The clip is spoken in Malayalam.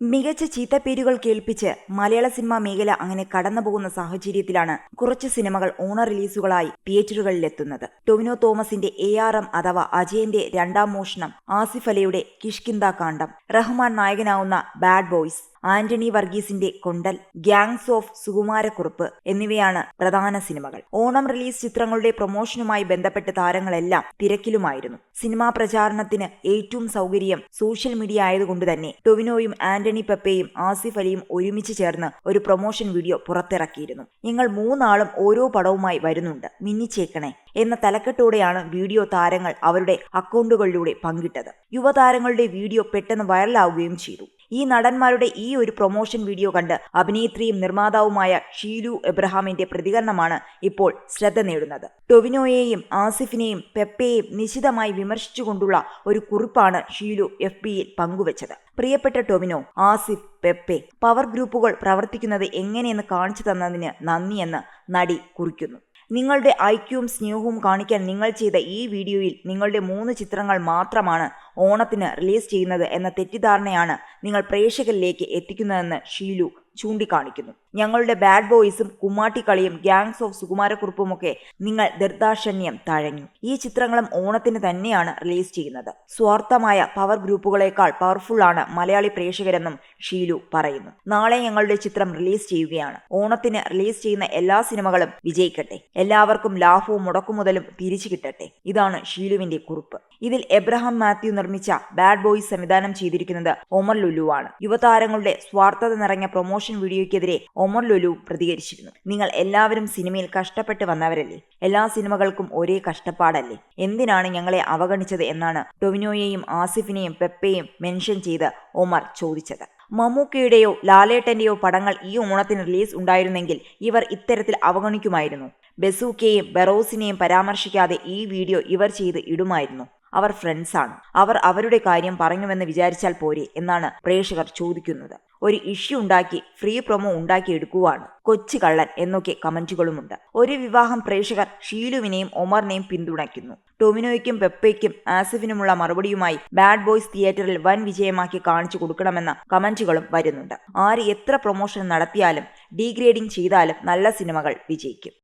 മികച്ച ചീത്തപ്പേരുകൾ കേൾപ്പിച്ച് മലയാള സിനിമാ മേഖല അങ്ങനെ കടന്നുപോകുന്ന സാഹചര്യത്തിലാണ് കുറച്ച് സിനിമകൾ ഓണ റിലീസുകളായി തിയേറ്ററുകളിലെത്തുന്നത്. ടൊവിനോ തോമസിന്റെ എ ആർ എം അഥവാ അജയന്റെ രണ്ടാം മോഷണം ആസിഫ് അലിയുടെ കിഷ്കിന്ദ കാണ്ഡം റഹ്മാൻ നായകനാവുന്ന ബാഡ് ബോയ്സ് ആന്റണി വർഗീസിന്റെ കൊണ്ടൽ ഗ്യാങ്സ് ഓഫ് സുകുമാരക്കുറുപ്പ് എന്നിവയാണ് പ്രധാന സിനിമകൾ. ഓണം റിലീസ് ചിത്രങ്ങളുടെ പ്രൊമോഷനുമായി ബന്ധപ്പെട്ട് താരങ്ങളെല്ലാം തിരക്കിലുമായിരുന്നു. സിനിമാ പ്രചാരണത്തിന് ഏറ്റവും സൗകര്യം സോഷ്യൽ മീഡിയ ആയതുകൊണ്ട് തന്നെ ടൊവിനോയും ആന്റണി പെപ്പയും ആസിഫ് അലിയും ഒരുമിച്ച് ചേർന്ന് ഒരു പ്രൊമോഷൻ വീഡിയോ പുറത്തിറക്കിയിരുന്നു. ഞങ്ങൾ മൂന്നാളും ഓരോ പടവുമായി വരുന്നുണ്ട്. മിന്നിച്ചേക്കണേ എന്ന തലക്കെട്ടോടെയാണ് വീഡിയോ താരങ്ങൾ അവരുടെ അക്കൗണ്ടുകളിലൂടെ പങ്കിട്ടത്. യുവതാരങ്ങളുടെ വീഡിയോ പെട്ടെന്ന് വൈറലാവുകയും ചെയ്തു. ഈ നടന്മാരുടെ ഈ ഒരു പ്രൊമോഷൻ വീഡിയോ കണ്ട് അഭിനേത്രിയും നിർമ്മാതാവുമായ ഷീലു എബ്രഹാമിന്റെ പ്രതികരണമാണ് ഇപ്പോൾ ശ്രദ്ധ നേടുന്നത്. ടൊവിനോയെയും ആസിഫിനെയും പെപ്പയെയും നിശിതമായി വിമർശിച്ചുകൊണ്ടുള്ള ഒരു കുറിപ്പാണ് ഷീലു എഫ് ബിയിൽ പങ്കുവച്ചത്. പ്രിയപ്പെട്ട ടൊവിനോ ആസിഫ് പെപ്പെ പവർ ഗ്രൂപ്പുകൾ പ്രവർത്തിക്കുന്നത് എങ്ങനെയെന്ന് കാണിച്ചു തന്നതിന് നന്ദിയെന്ന് നടി കുറിക്കുന്നു. നിങ്ങളുടെ ഐക്യവും സ്നേഹവും കാണിക്കാൻ നിങ്ങൾ ചെയ്ത ഈ വീഡിയോയിൽ നിങ്ങളുടെ മൂന്ന് ചിത്രങ്ങൾ മാത്രമാണ് ഓണത്തിന് റിലീസ് ചെയ്യുന്നത് എന്ന തെറ്റിദ്ധാരണയാണ് നിങ്ങൾ പ്രേക്ഷകരിലേക്ക് എത്തിക്കുന്നതെന്ന് ഷീലു ചൂണ്ടിക്കാണിക്കുന്നു. ഞങ്ങളുടെ ബാഡ് ബോയ്സും കുമ്മാട്ടിക്കളിയും ഗാങ്സ് ഓഫ് സുകുമാരക്കുറുപ്പുമൊക്കെ നിങ്ങൾ ദീർദാക്ഷണ്യം തഴഞ്ഞു. ഈ ചിത്രങ്ങളും ഓണത്തിന് തന്നെയാണ് റിലീസ് ചെയ്യുന്നത്. സ്വാർത്ഥമായ പവർ ഗ്രൂപ്പുകളേക്കാൾ പവർഫുൾ ആണ് മലയാളി പ്രേക്ഷകരെന്നും ഷീലു പറയുന്നു. നാളെ ഞങ്ങളുടെ ചിത്രം റിലീസ് ചെയ്യുകയാണ്. ഓണത്തിന് റിലീസ് ചെയ്യുന്ന എല്ലാ സിനിമകളും വിജയിക്കട്ടെ. എല്ലാവർക്കും ലാഭവും മുടക്കുമുതലും തിരിച്ചു കിട്ടട്ടെ. ഇതാണ് ഷീലുവിന്റെ കുറിപ്പ്. ഇതിൽ എബ്രഹാം മാത്യു നിർമ്മിച്ച ബാഡ് ബോയ്സ് സംവിധാനം ചെയ്തിരിക്കുന്നത് ഒമർ ലുലുവാണ് യുവതാരങ്ങളുടെ സ്വാർത്ഥത നിറഞ്ഞ പ്രൊമോഷൻ വീഡിയോയ്ക്കെതിരെ ഒമർ ലുലു പ്രതികരിച്ചിരുന്നു. നിങ്ങൾ എല്ലാവരും സിനിമയിൽ കഷ്ടപ്പെട്ട് വന്നവരല്ലേ? എല്ലാ സിനിമകൾക്കും ഒരേ കഷ്ടപ്പാടല്ലേ? എന്തിനാണ് ഞങ്ങളെ അവഗണിച്ചത് എന്നാണ് ടൊവിനോയെയും ആസിഫിനെയും പെപ്പയും മെൻഷൻ ചെയ്ത് ഒമർ ചോദിച്ചത്. മമ്മൂക്കയുടെയോ ലാലേട്ടന്റെയോ പടങ്ങൾ ഈ ഓണത്തിന് റിലീസ് ഉണ്ടായിരുന്നെങ്കിൽ ഇവർ ഇത്തരത്തിൽ അവഗണിക്കുമായിരുന്നു. ബസൂക്കയെയും ബെറോസിനെയും പരാമർശിക്കാതെ ഈ വീഡിയോ ഇവർ ചെയ്ത് ഇടുമായിരുന്നു. അവർ ഫ്രണ്ട്സാണ് അവർ അവരുടെ കാര്യം പറഞ്ഞുവെന്ന് വിചാരിച്ചാൽ പോരെ എന്നാണ് പ്രേക്ഷകർ ചോദിക്കുന്നത്. ഒരു ഇഷ്യൂ ഉണ്ടാക്കി ഫ്രീ പ്രൊമോ ഉണ്ടാക്കി എടുക്കുവാണ് കൊച്ചു കള്ളൻ എന്നൊക്കെ കമന്റുകളുമുണ്ട് ഒരു വിവാഹം പ്രേക്ഷകർ ഷീലുവിനെയും ഒമറിനെയും പിന്തുണയ്ക്കുന്നു. ടൊമിനോയ്ക്കും പെപ്പയ്ക്കും ആസിഫിനുമുള്ള മറുപടിയുമായി ബാഡ് ബോയ്സ് തിയേറ്ററിൽ വൻ വിജയമാക്കി കാണിച്ചു കൊടുക്കണമെന്ന കമന്റുകളും വരുന്നുണ്ട്. ആര് എത്ര പ്രൊമോഷൻ നടത്തിയാലും ഡീഗ്രേഡിംഗ് ചെയ്താലും നല്ല സിനിമകൾ വിജയിക്കും.